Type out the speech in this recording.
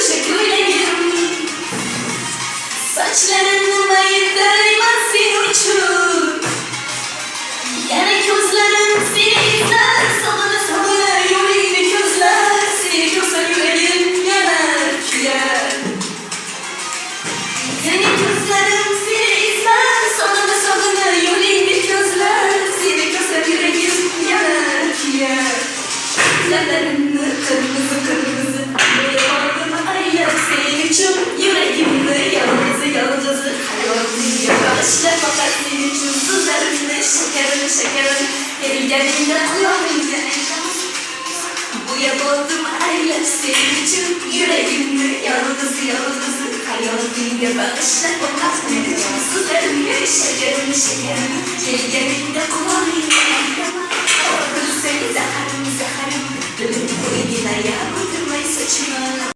karışık öyleyim Saçların mayıklarımasın uçur Yana gözlerim seni izler Sabını sabını yüreğimi gözler Seni görse yüreğim yanar küyer Seni gözlerim seni izler Sabını sabını yüreğimi gözler Seni görse yüreğim yanar küyer Gözlerini şekerim ellerimden alamayacağım Bu yapıldım aile senin için yüreğimde yalnız yalnız Hayal diye bakışla olmaz beni. Sızlarım ya şekerim şekerim Ellerimde kulamayacağım Orada seni zaharım zaharım. Dönüp bu yine yağmurdumayı saçma